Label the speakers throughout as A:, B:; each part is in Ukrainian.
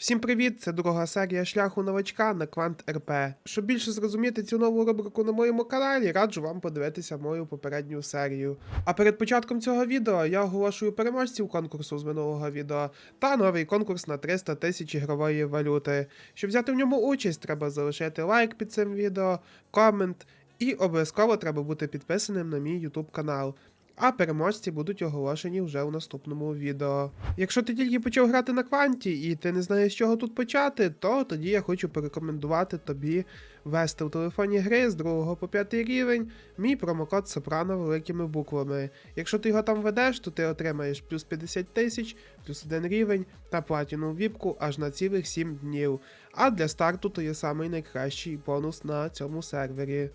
A: Всім привіт! Це друга серія шляху новачка на Квант РП. Щоб більше зрозуміти цю нову рубрику на моєму каналі, раджу вам подивитися мою попередню серію. А перед початком цього відео я оголошую переможців конкурсу з минулого відео та новий конкурс на 300 тисяч ігрової валюти. Щоб взяти в ньому участь, треба залишити лайк під цим відео, комент і обов'язково треба бути підписаним на мій YouTube канал. А переможці будуть оголошені вже у наступному відео. Якщо ти тільки почав грати на кванті і ти не знаєш, з чого тут почати, то тоді я хочу порекомендувати тобі ввести у телефоні гри з 2 по 5 рівень мій промокод Сопрано великими буквами. Якщо ти його там ведеш, то ти отримаєш плюс 50 тисяч, плюс 1 рівень та платіну віпку аж на цілих 7 днів. А для старту то є самий найкращий бонус на цьому сервері.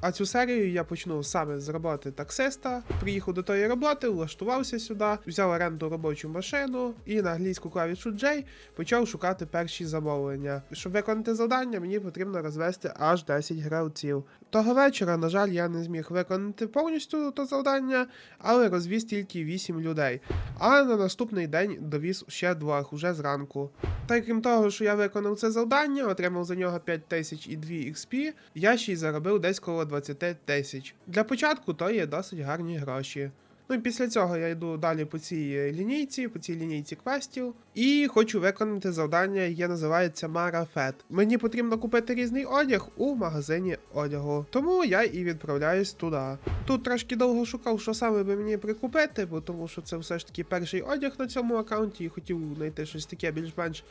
A: А цю серію я почну саме з роботи таксиста. Приїхав до тої роботи, влаштувався сюди, взяв оренду робочу машину і на англійську клавішу J почав шукати перші замовлення. Щоб виконати завдання, мені потрібно розвести аж 10 гравців. Того вечора, на жаль, я не зміг виконати повністю то завдання, але розвіз тільки 8 людей. А на наступний день довіз ще двох уже зранку. Та й крім того, що я виконав це завдання, отримав за нього 5 тисяч і 2 XP, я ще й заробив десь коло 20 тисяч. Для початку то є досить гарні гроші. Ну і після цього я йду далі по цій лінійці, по цій лінійці квестів, і хочу виконати завдання, яке називається Марафет. Мені потрібно купити різний одяг у магазині одягу. Тому я і відправляюсь туди. Тут трошки довго шукав, що саме би мені прикупити, бо тому що це все ж таки перший одяг на цьому аккаунті, і хотів знайти щось таке більш-менш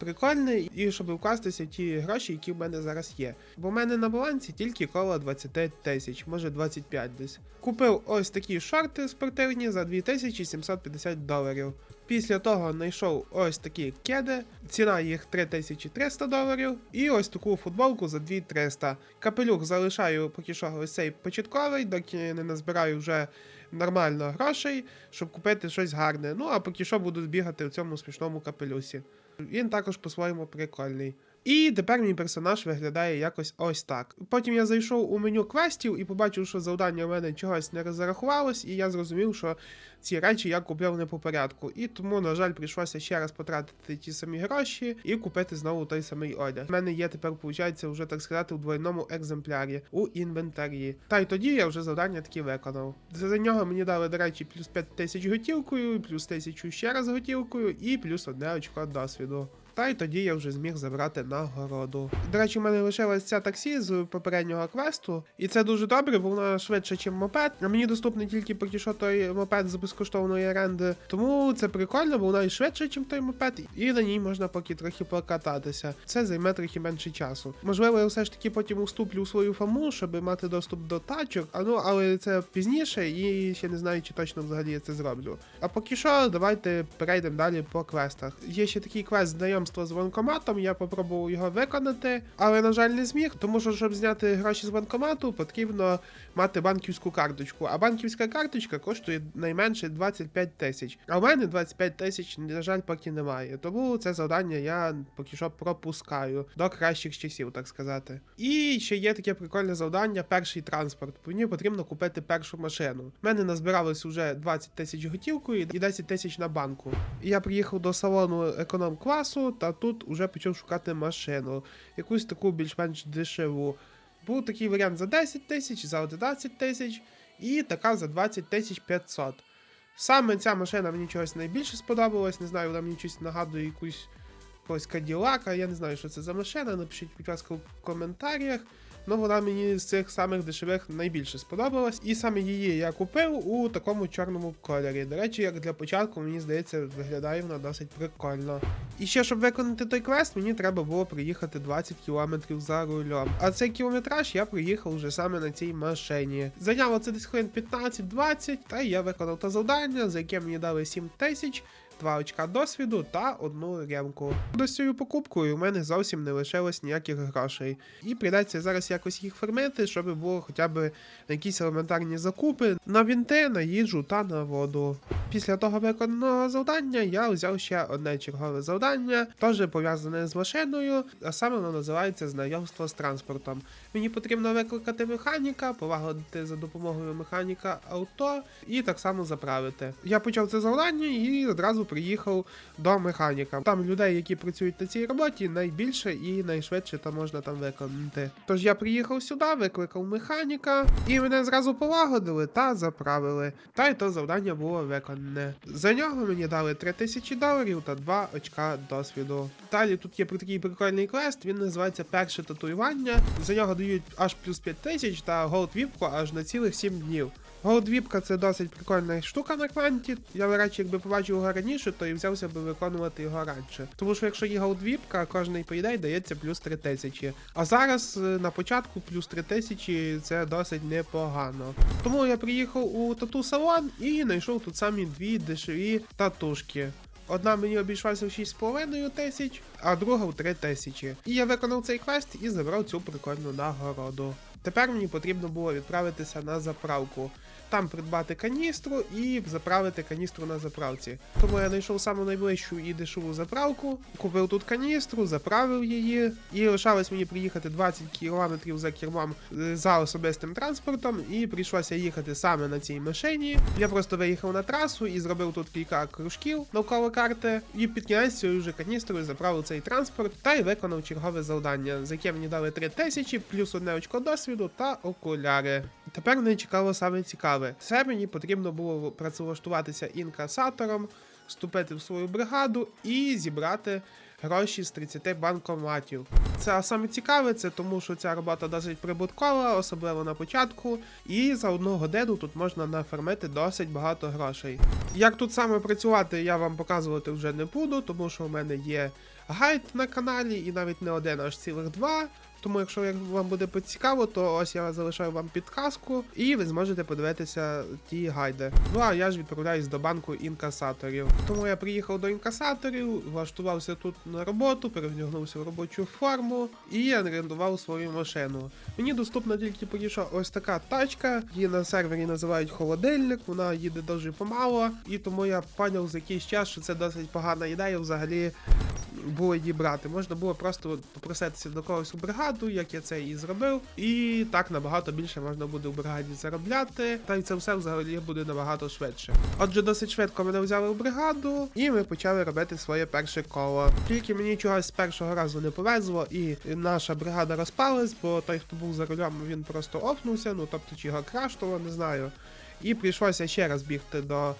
A: прикольне, і щоб вкластися в ті гроші, які в мене зараз є. Бо в мене на балансі тільки коло 20 тисяч, може 25 десь. Купив ось такі шорти спортивні за 2750 доларів. Після того знайшов ось такі кеди, ціна їх 3300 доларів, і ось таку футболку за 2300. Капелюх залишаю поки що ось цей початковий, доки не назбираю вже нормально грошей, щоб купити щось гарне. Ну а поки що буду бігати в цьому смішному капелюсі. Він також по-своєму прикольний. І тепер мій персонаж виглядає якось ось так. Потім я зайшов у меню квестів і побачив, що завдання в мене чогось не зарахувалось, і я зрозумів, що ці речі я купив не по порядку. І тому, на жаль, прийшлося ще раз потратити ті самі гроші і купити знову той самий одяг. У мене є тепер, виходить, вже так сказати, у двойному екземплярі у інвентарі. Та й тоді я вже завдання такі виконав. За нього мені дали, до речі, плюс 5 тисяч готівкою, плюс тисячу ще раз готівкою, і плюс одне очко досвіду. Та й тоді я вже зміг забрати нагороду. До речі, в мене лишилась ця таксі з попереднього квесту, і це дуже добре, бо вона швидше, ніж мопед. А мені доступний тільки поки що той мопед з безкоштовної оренди. Тому це прикольно, бо вона і швидше, ніж той мопед, і на ній можна поки трохи покататися. Це займе трохи менше часу. Можливо, я все ж таки потім уступлю у свою фаму, щоб мати доступ до тачок. А ну, але це пізніше, і ще не знаю, чи точно взагалі я це зроблю. А поки що, давайте перейдемо далі по квестах. Є ще такий квест знайомство з банкоматом, я попробував його виконати, але, на жаль, не зміг, тому що, щоб зняти гроші з банкомату, потрібно мати банківську карточку. А банківська карточка коштує найменше 25 тисяч. А в мене 25 тисяч, на жаль, поки немає. Тому це завдання я поки що пропускаю до кращих часів, так сказати. І ще є таке прикольне завдання: перший транспорт. Мені потрібно купити першу машину. У мене назбиралось уже 20 тисяч готівкою і 10 тисяч на банку. Я приїхав до салону економ-класу, та тут вже почав шукати машину, якусь таку більш-менш дешеву. Був такий варіант за 10 тисяч, за 11 тисяч і така за 20 тисяч 500. Саме ця машина мені чогось найбільше сподобалась, не знаю, вона мені щось нагадує якусь якогось Каділака, я не знаю, що це за машина, напишіть, будь ласка, в коментарях. Ну, вона мені з цих самих дешевих найбільше сподобалась. І саме її я купив у такому чорному кольорі. До речі, як для початку, мені здається, виглядає вона досить прикольно. І ще, щоб виконати той квест, мені треба було приїхати 20 кілометрів за рулем. А цей кілометраж я приїхав вже саме на цій машині. Зайняло це десь хвилин 15-20, та я виконав те завдання, за яке мені дали 7 тисяч. Два очка досвіду та одну ремку. До цією покупкою у мене зовсім не лишилось ніяких грошей. І прийдеться зараз якось їх фермити, щоб було хоча б якісь елементарні закупи на вінти, на їжу та на воду. Після того виконаного завдання я взяв ще одне чергове завдання, теж пов'язане з машиною, а саме воно називається знайомство з транспортом. Мені потрібно викликати механіка, полагодити за допомогою механіка авто і так само заправити. Я почав це завдання і одразу приїхав до механіка. Там людей, які працюють на цій роботі, найбільше і найшвидше там можна там виконати. Тож я приїхав сюди, викликав механіка, і мене зразу полагодили та заправили. Та й то завдання було виконане. За нього мені дали 3000 доларів та 2 очка досвіду. Далі тут є такий прикольний квест, він називається перше татуювання. За нього дають аж плюс 5000 та голд віпку аж на цілих 7 днів. Голдвіпка це досить прикольна штука на кванті. Я, до речі, якби побачив його раніше, то і взявся би виконувати його раніше. Тому що якщо є голдвіпка, кожний поїдей дається плюс 3000. А зараз е, на початку плюс 3000 це досить непогано. Тому я приїхав у тату салон і знайшов тут самі дві дешеві татушки. Одна мені обійшлася в 6,5 тисяч, а друга в 3 тисячі. І я виконав цей квест і забрав цю прикольну нагороду. Тепер мені потрібно було відправитися на заправку, там придбати каністру і заправити каністру на заправці. Тому я знайшов саму найближчу і дешеву заправку, купив тут каністру, заправив її, і лишалось мені приїхати 20 кілометрів за кермом е, за особистим транспортом, і прийшлося їхати саме на цій машині. Я просто виїхав на трасу і зробив тут кілька кружків навколо карти, і під кінець цією вже каністрою заправив цей транспорт та й виконав чергове завдання, за яке мені дали 3 тисячі, плюс одне очко досвіду та окуляри. Тепер не чекало саме цікаве. Це мені потрібно було працевлаштуватися інкасатором, вступити в свою бригаду і зібрати гроші з 30 банкоматів. Це саме цікаве, це тому, що ця робота досить прибуткова, особливо на початку, і за одну годину тут можна нафермити досить багато грошей. Як тут саме працювати, я вам показувати вже не буду, тому що у мене є гайд на каналі, і навіть не один, аж цілих два. Тому, якщо як вам буде цікаво, то ось я залишаю вам підказку, і ви зможете подивитися ті гайди. Ну а я ж відправляюсь до банку інкасаторів. Тому я приїхав до інкасаторів, влаштувався тут на роботу, перевдягнувся в робочу форму і орендував свою машину. Мені доступна тільки що ось така тачка, її на сервері називають холодильник, вона їде дуже помало, і тому я поняв за якийсь час, що це досить погана ідея взагалі було її брати. Можна було просто попроситися до когось у бригаду, як я це і зробив, і так набагато більше можна буде у бригаді заробляти, та й це все взагалі буде набагато швидше. Отже, досить швидко мене взяли в бригаду, і ми почали робити своє перше коло. Тільки мені чогось з першого разу не повезло, і наша бригада розпалась, бо той, хто був за рулем, він просто офнувся, ну тобто чи його краштувало, не знаю. І прийшлося ще раз бігти до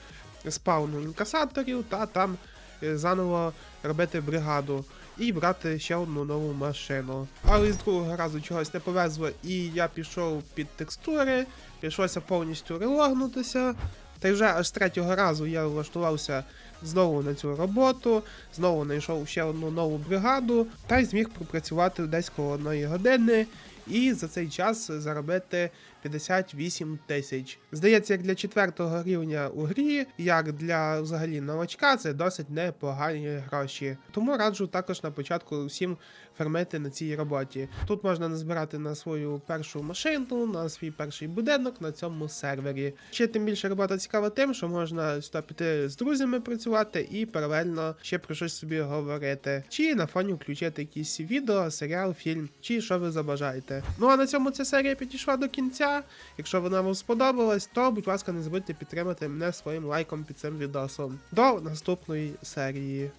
A: спауну інкасаторів та там заново робити бригаду і брати ще одну нову машину. Але з другого разу чогось не повезло, і я пішов під текстури, прийшлося повністю релогнутися. Та й вже аж з третього разу я влаштувався знову на цю роботу, знову знайшов ще одну нову бригаду та й зміг пропрацювати десь коло одної години. І за цей час заробити 58 тисяч. Здається, як для четвертого рівня у грі, як для взагалі новачка, це досить непогані гроші. Тому раджу також на початку всім фермити на цій роботі. Тут можна назбирати на свою першу машину, на свій перший будинок на цьому сервері. Ще тим більше робота цікава тим, що можна сюди піти з друзями працювати і паралельно ще про щось собі говорити. Чи на фоні включити якісь відео, серіал, фільм, чи що ви забажаєте. Ну а на цьому ця серія підійшла до кінця. Якщо вона вам сподобалась, то будь ласка, не забудьте підтримати мене своїм лайком під цим відосом. До наступної серії.